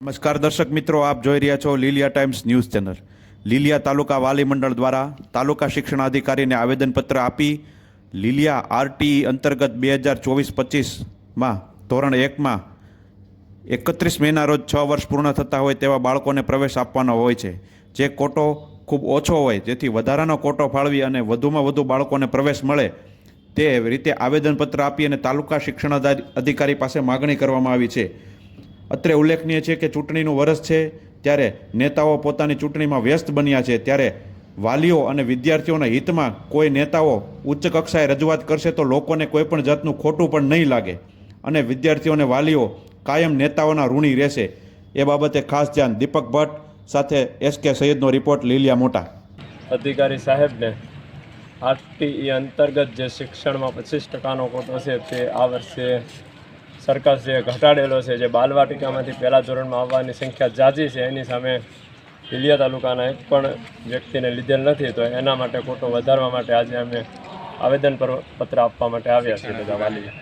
નમસ્કાર દર્શક મિત્રો, આપ જોઈ રહ્યા છો Liliya times news channel. Liliya taluka વાલી મંડળ દ્વારા તાલુકા શિક્ષણાધિકારીને આવેદનપત્ર આપી લીલિયા આરટીઈ અંતર્ગત બે હજાર ચોવીસ પચીસમાં, ધોરણ એકમાં, એકત્રીસ મેના રોજ છ વર્ષ પૂર્ણ થતા હોય તેવા બાળકોને પ્રવેશ આપવાનો હોય છે. જે કોટો ખૂબ ઓછો હોય, જેથી વધારાનો કોટો ફાળવી અને વધુમાં વધુ બાળકોને પ્રવેશ મળે તે રીતે આવેદનપત્ર આપી અને તાલુકા શિક્ષણ અધિકારી પાસે માગણી કરવામાં આવી છે. અત્રે ઉલ્લેખનીય છે કે ચૂંટણીનું વર્ષ છે, ત્યારે નેતાઓ પોતાની ચૂંટણીમાં વ્યસ્ત બન્યા છે, ત્યારે વાલીઓ અને વિદ્યાર્થીઓના હિતમાં કોઈ નેતાઓ ઉચ્ચ કક્ષાએ રજૂઆત કરશે તો લોકોને કોઈ પણ જાતનું ખોટું પણ નહીં લાગે અને વિદ્યાર્થીઓને વાલીઓ કાયમ નેતાઓના ઋણી રહેશે. એ બાબતે ખાસ ધ્યાન દીપક ભટ્ટ સાથે એસ કે સૈયદનો રિપોર્ટ, લીલિયા મોટા. અધિકારી સાહેબને આરટીઈ અંતર્ગત જે શિક્ષણમાં પચીસ ટકાનો કોટો છે તે આ વર્ષે સરકાર જે ઘટાડેલો છે, જે બાલવાટિકામાંથી પહેલા ધોરણમાં આવવાની સંખ્યા જાજી છે, એની સામે લીલિયા તાલુકાના એક પણ વ્યક્તિને લીધેલ નથી, તો એના માટે ખોટો વધારવા માટે આજે અમે આવેદન પત્ર આપવા માટે આવ્યા છીએ બધા વાલીએ